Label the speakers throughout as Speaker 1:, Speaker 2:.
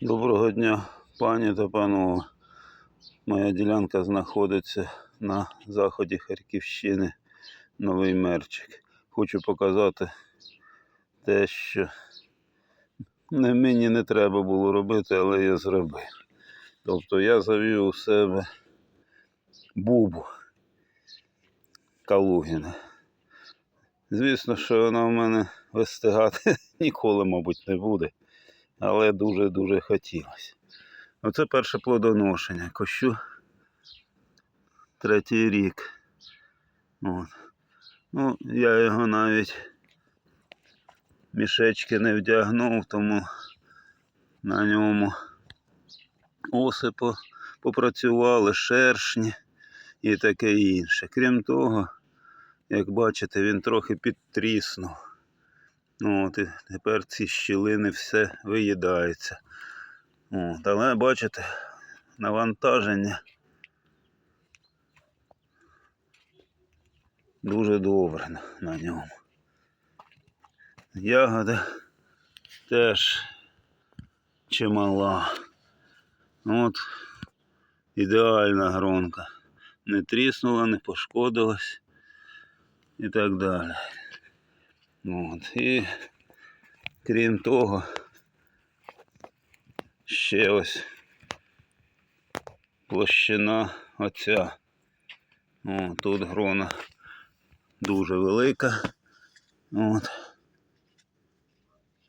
Speaker 1: Доброго дня, пані та панове. Моя ділянка знаходиться на заході Харківщини, Новий Мерчик. Хочу показати те, що мені не треба було робити, але я зробив. Тобто я завів у себе бубу Калугіна. Звісно, що вона в мене вистигати ніколи, мабуть, не буде але дуже-дуже хотілося. Оце перше плодоношення. Кощу третій рік. От. Ну, я його навіть мішечки не вдягнув, тому на ньому оси попрацювали, шершні і таке інше. Крім того, як бачите, він трохи підтріснув. Ну, От, і тепер ці щілини все виїдається. От, але бачите, навантаження дуже добре на, на ньому. Ягода теж чимала. От ідеальна гронка. Не тріснула, не пошкодилась і так далі. От. І крім того, ще ось площина оця. О, тут грона дуже велика. От.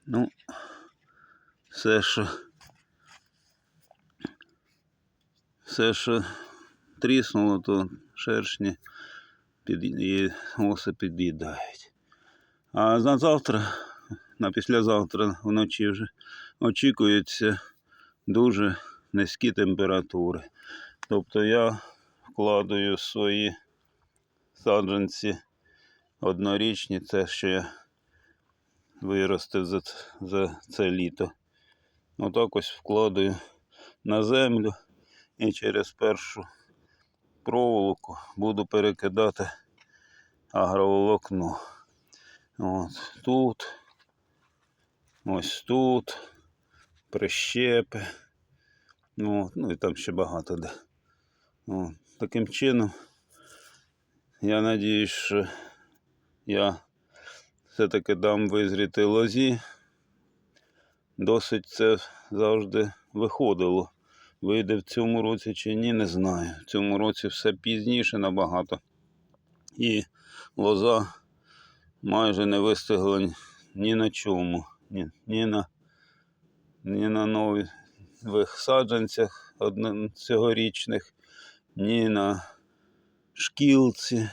Speaker 1: Ну, все, що все, що тріснуло, то шершні під, і оси під'їдають. А на завтра, на післязавтра вночі вже очікуються дуже низькі температури. Тобто я вкладаю свої саджанці однорічні, це що я виростив за, за це літо. Отак ось вкладаю на землю і через першу проволоку буду перекидати агроволокно. От тут, ось тут, прищепи. От, ну і там ще багато де. От, таким чином, я надіюсь, що я все-таки дам визріти лозі. Досить це завжди виходило. Вийде в цьому році чи ні, не знаю. В цьому році все пізніше набагато. І лоза майже не вистигла ні- на чому, ні, ні на, ні на нових саджанцях цьогорічних, ні на шкілці,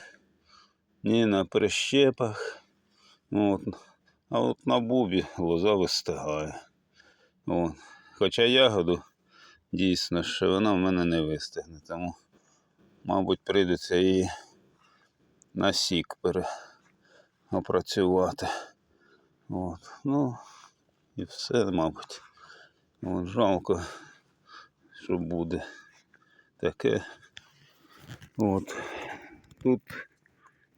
Speaker 1: ні на прищепах. От. А от на бубі лоза вистигає. От. Хоча ягоду дійсно, що вона в мене не вистигне, тому, мабуть, прийдеться її на сік пере опрацювати. От. Ну, і все, мабуть. От, жалко, що буде таке. От. Тут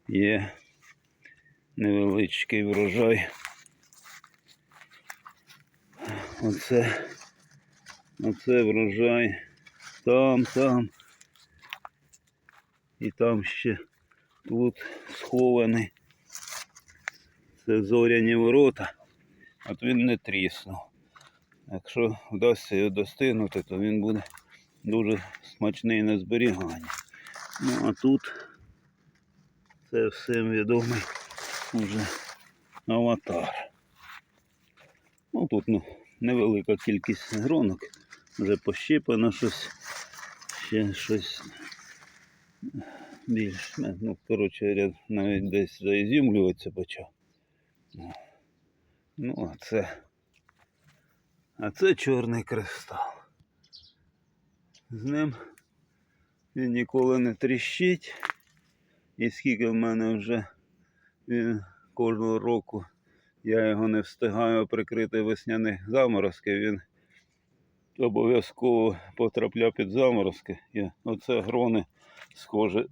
Speaker 1: є невеличкий врожай. Оце, оце врожай. Там, там. І там ще тут схований. Це зоряні ворота, от він не тріснув. Якщо вдасться його достигнути, то він буде дуже смачний на зберігання. Ну а тут це всім відомий уже аватар. Ну тут ну, невелика кількість гронок, вже пощипано щось, ще щось більш. Ну, коротше, навіть десь заізюмлюватися почав. Ну, а це. А це чорний кристал. З ним він ніколи не тріщить. І скільки в мене вже він кожного року я його не встигаю прикрити весняних заморозків, він обов'язково потрапляв під заморозки. І оце грони схоже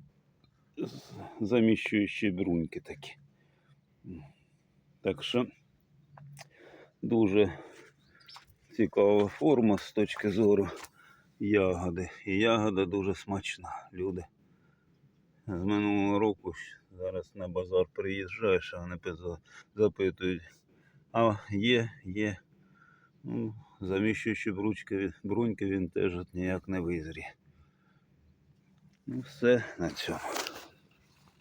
Speaker 1: заміщуючі бруньки такі. Так що дуже цікава форма з точки зору ягоди. І ягода дуже смачна. Люди з минулого року зараз на базар приїжджаєш, а вони запитують. А є, є. Ну, заміщуючи бручки, бруньки, він теж ніяк не визріє. Ну, все на цьому.